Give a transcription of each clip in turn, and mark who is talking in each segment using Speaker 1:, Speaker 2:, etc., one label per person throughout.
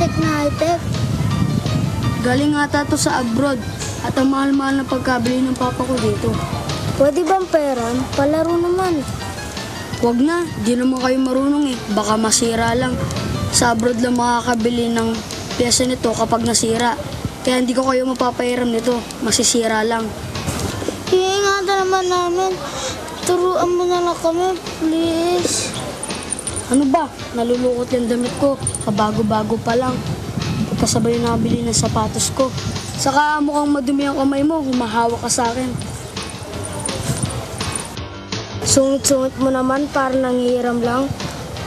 Speaker 1: High-tech na high-tech.
Speaker 2: Galing ata to sa abroad at ang mahal-mahal na pagkabili ng papa ko dito.
Speaker 1: Pwede bang peran? Palaro naman.
Speaker 2: Wag na, di naman kayo marunong eh. Baka masira lang. Sa abroad lang makakabili ng pyesa nito kapag nasira. Kaya hindi ko kayo mapapairam nito. Masisira lang.
Speaker 1: Iingatan naman namin. Turuan mo na lang kami, please.
Speaker 2: Ano ba? Nalulukot yung damit ko. Kabago-bago pa lang. Kasabay na nabili ng sapatos ko. Saka mukhang madumi ang kamay mo. Humahawak ka sa akin.
Speaker 1: Sungit-sungit mo naman para nangihiram lang.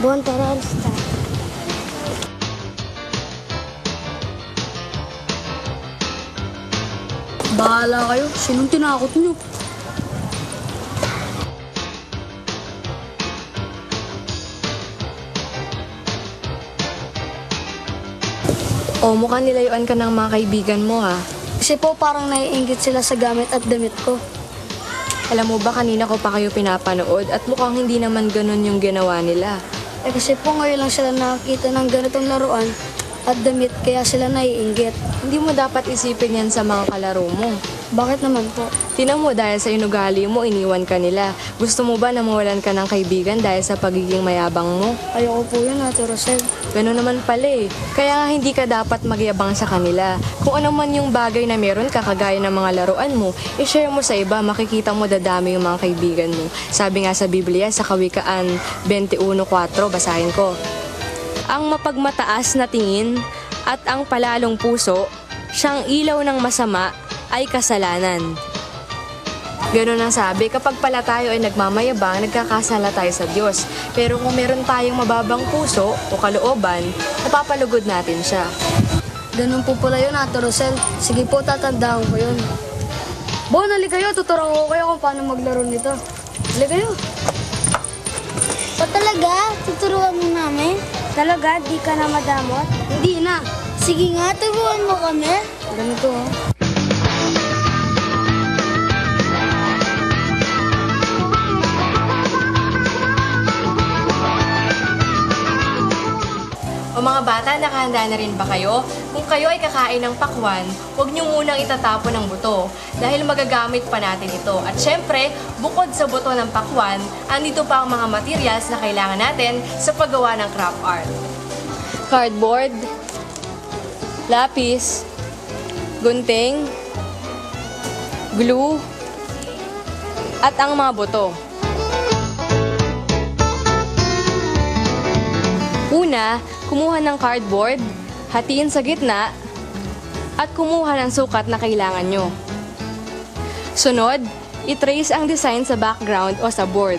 Speaker 1: Buwan, tara, alis tayo.
Speaker 2: Bahala kayo. Sinong tinakot nyo?
Speaker 3: O, mukhang nilayuan ka ng mga kaibigan mo ha.
Speaker 2: Kasi po parang naiingit sila sa gamit at damit ko.
Speaker 3: Alam mo ba kanina ko pa kayo pinapanood at mukhang hindi naman ganun yung ginawa nila.
Speaker 2: Eh kasi po ngayon lang sila nakakita ng ganitong laruan at damit kaya sila naiinggit.
Speaker 3: Hindi mo dapat isipin yan sa mga kalaro mo.
Speaker 2: Bakit naman po?
Speaker 3: Tinan mo dahil sa inugali mo, iniwan ka nila. Gusto mo ba na mawalan ka ng kaibigan dahil sa pagiging mayabang mo?
Speaker 2: Ayoko po yun, Ate Rosel.
Speaker 3: Ganun naman pala eh. Kaya nga hindi ka dapat magyabang sa kanila. Kung ano man yung bagay na meron ka, kagaya ng mga laruan mo, i-share mo sa iba, makikita mo dadami yung mga kaibigan mo. Sabi nga sa Biblia, sa Kawikaan 21.4, basahin ko. Ang mapagmataas na tingin at ang palalong puso, siyang ilaw ng masama ay kasalanan. Ganun ang sabi, kapag pala tayo ay nagmamayabang, nagkakasala tayo sa Diyos. Pero kung meron tayong mababang puso o kalooban, napapalugod natin siya.
Speaker 2: Ganun po pala yun, Ate Rosel. Sige po, tatandaan ko yun. Bon, hali kayo. Tuturuan ko kayo kung paano maglaro nito. Hali kayo.
Speaker 1: Talaga? Di ka na madamot?
Speaker 2: Hindi na.
Speaker 1: Sige nga, turuan mo kami.
Speaker 2: Ganito, oh.
Speaker 3: Mga bata, nakahanda na rin ba kayo? Kung kayo ay kakain ng pakwan, huwag niyo munang itatapon ng buto dahil magagamit pa natin ito. At syempre, bukod sa buto ng pakwan, andito pa ang mga materials na kailangan natin sa paggawa ng craft art. Cardboard, lapis, gunting, glue, at ang mga buto. Una, kumuha ng cardboard, hatiin sa gitna, at kumuha ng sukat na kailangan nyo. Sunod, itrace ang design sa background o sa board.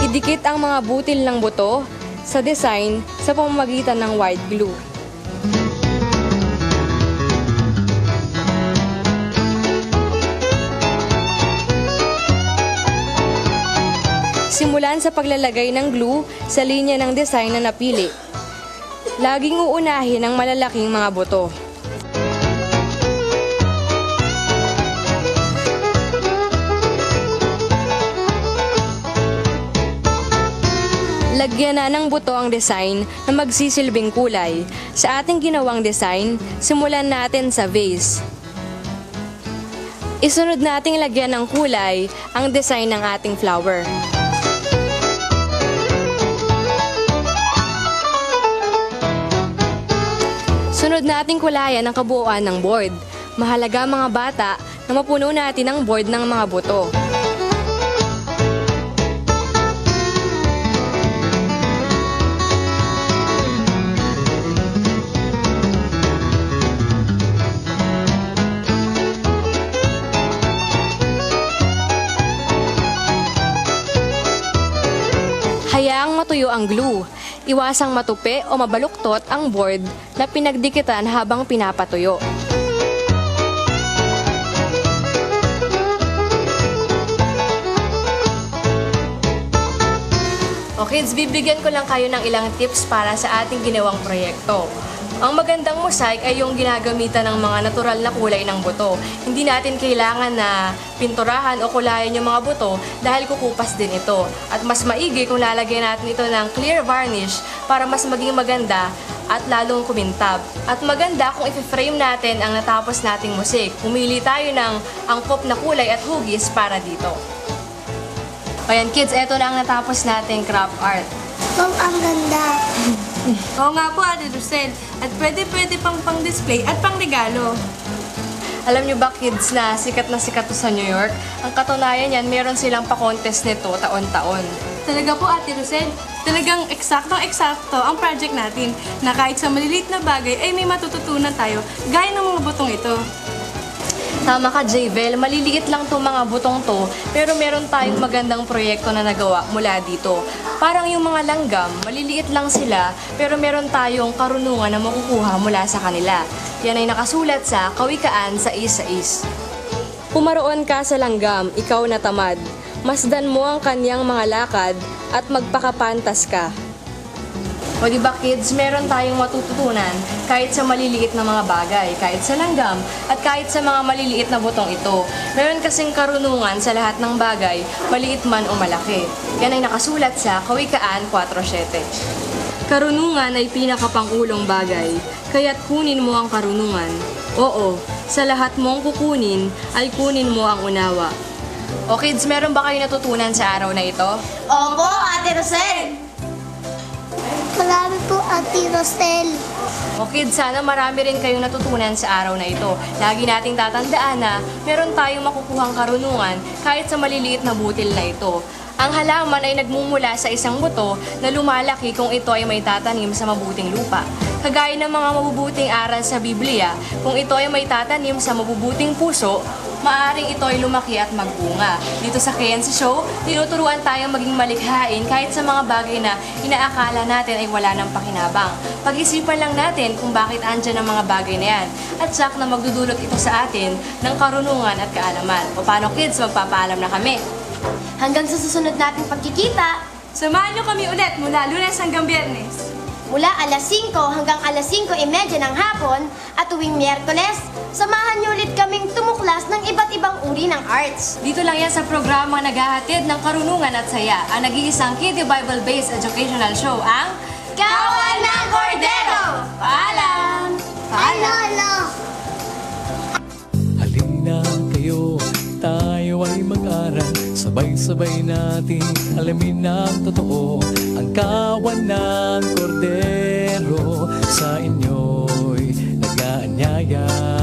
Speaker 3: Idikit ang mga butil ng buto sa design sa pamamagitan ng white glue. Simulan sa paglalagay ng glue sa linya ng design na napili. Laging uunahin ang malalaking mga buto. Lagyan na ng buto ang design na magsisilbing kulay. Sa ating ginawang design, simulan natin sa vase. Isunod nating lagyan ng kulay ang design ng ating flower. Sunod nating kulayan ang kabuuan ng board. Mahalaga mga bata na mapuno natin ang board ng mga buto. Hayaang matuyo ang glue. Iwasang matupi o mabaluktot ang board na pinagdikitan habang pinapatuyo. O kids, bibigyan ko lang kayo ng ilang tips para sa ating ginawang proyekto. Ang magandang mosaic ay yung ginagamitan ng mga natural na kulay ng buto. Hindi natin kailangan na pinturahan o kulayan yung mga buto dahil kukupas din ito. At mas maigi kung lalagyan natin ito ng clear varnish para mas maging maganda at lalong kumintab. At maganda kung i-frame natin ang natapos nating musik. Pumili tayo ng angkop na kulay at hugis para dito. Ayan kids, eto na ang natapos nating craft art.
Speaker 1: Ma'am, ang ganda.
Speaker 4: Oo nga po, Ate Rosel. At pwede-pwede pang pang-display at pang-regalo.
Speaker 3: Alam nyo ba kids na sikat na sikat to sa New York? Ang katunayan yan, meron silang pa-contest nito taon-taon.
Speaker 4: Talaga po, Ate Rosel. Talagang eksaktong-eksakto ang project natin na kahit sa maliliit na bagay ay may matututunan tayo gaya ng mga butong ito.
Speaker 3: Tama ka, Javel. Maliliit lang itong mga butong to, pero meron tayong magandang proyekto na nagawa mula dito. Parang yung mga langgam, maliliit lang sila, pero meron tayong karunungan na makukuha mula sa kanila. Yan ay nakasulat sa Kawikaan sa Is-sa-Is. Pumaroon ka sa langgam, ikaw na tamad. Masdan mo ang kanyang mga lakad at magpakapantas ka. O di ba kids, meron tayong matututunan kahit sa maliliit na mga bagay, kahit sa langgam, at kahit sa mga maliliit na butong ito. Meron kasing karunungan sa lahat ng bagay, maliit man o malaki. Yan ay nakasulat sa Kawikaan 4.7. Karunungan ay pinakapangulong bagay, kaya't kunin mo ang karunungan. Oo, sa lahat mong kukunin, ay kunin mo ang unawa. O kids, meron ba kayo natutunan sa araw na ito?
Speaker 1: Opo, Ate Rosel. Marami po, Ate Rosel.
Speaker 3: O kids, sana marami rin kayong natutunan sa araw na ito. Lagi nating tatandaan na meron tayong makukuhang karunungan kahit sa maliliit na butil na ito. Ang halaman ay nagmumula sa isang buto na lumalaki kung ito ay may tatanim sa mabuting lupa. Kagaya ng mga mabubuting aral sa Biblia, kung ito ay may tatanim sa mabubuting puso, maaring ito ay lumaki at magbunga. Dito sa KNC Show, tinuturuan tayong maging malikhain kahit sa mga bagay na inaakala natin ay wala ng pakinabang. Pag-isipan lang natin kung bakit andyan ang mga bagay na yan. At sak na magdudulot ito sa atin ng karunungan at kaalaman. O paano kids, magpapaalam na kami.
Speaker 5: Hanggang sa susunod nating pagkikita,
Speaker 4: Samahan niyo kami ulit mula lunes hanggang biyernes.
Speaker 5: mula alas 5 hanggang alas 5.30 ng hapon at tuwing Miyerkules, samahan niyo ulit kaming tumuklas hindi ng Arts.
Speaker 3: Dito lang yan sa programa naghahatid ng karunungan at saya, ang nag-iisang Kiddie Bible-based educational show, ang
Speaker 5: Kawan ng Cordero!
Speaker 3: Paalam!
Speaker 1: Paalala!
Speaker 6: Halina kayo, tayo ay mag-aral Sabay-sabay natin alamin ang totoo Ang kawan ng kordero sa inyo'y nag-aanyaya